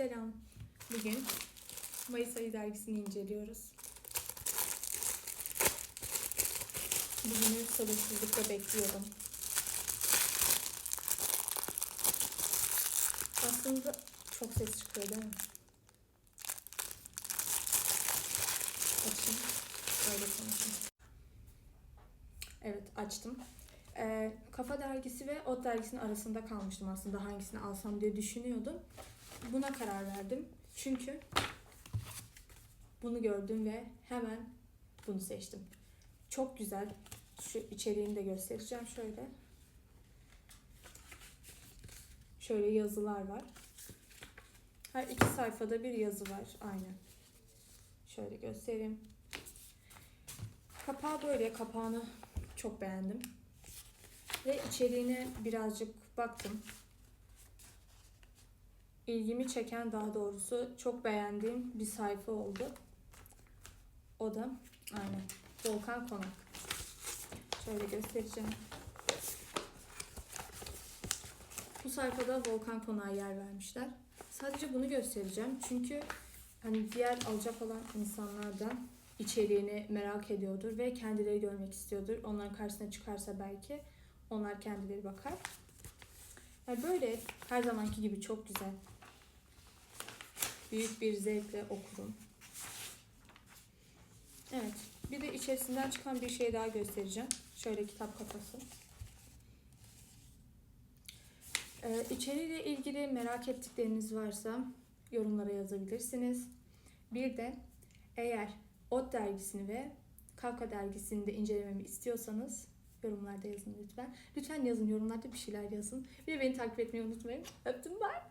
Selam. Bugün Mayıs ayı dergisini inceliyoruz. Bugünü sabırsızlıkla bekliyorum. Aslında çok ses çıkıyor değil mi? Açayım. Öyle konuşayım. Evet açtım. Ee, Kafa dergisi ve Ot dergisinin arasında kalmıştım aslında hangisini alsam diye düşünüyordum. Buna karar verdim. Çünkü bunu gördüm ve hemen bunu seçtim. Çok güzel. Şu içeriğini de göstereceğim şöyle. Şöyle yazılar var. Her iki sayfada bir yazı var. Aynen. Şöyle göstereyim. Kapağı böyle. Kapağını çok beğendim. Ve içeriğine birazcık baktım. İlgimi çeken daha doğrusu çok beğendiğim bir sayfa oldu. O da aynen Volkan Konak. Şöyle göstereceğim. Bu sayfada Volkan Konak'a yer vermişler. Sadece bunu göstereceğim. Çünkü hani diğer alacak olan insanlar da içeriğini merak ediyordur ve kendileri görmek istiyordur. Onların karşısına çıkarsa belki onlar kendileri bakar. Yani böyle her zamanki gibi çok güzel. Büyük bir zevkle okurum. Evet. Bir de içerisinden çıkan bir şey daha göstereceğim. Şöyle kitap kafası. Ee, içeriğiyle ilgili merak ettikleriniz varsa yorumlara yazabilirsiniz. Bir de eğer Ot dergisini ve Kavka dergisini de incelememi istiyorsanız yorumlarda yazın lütfen. Lütfen yazın yorumlarda bir şeyler yazın. Bir de beni takip etmeyi unutmayın. Öptüm bye.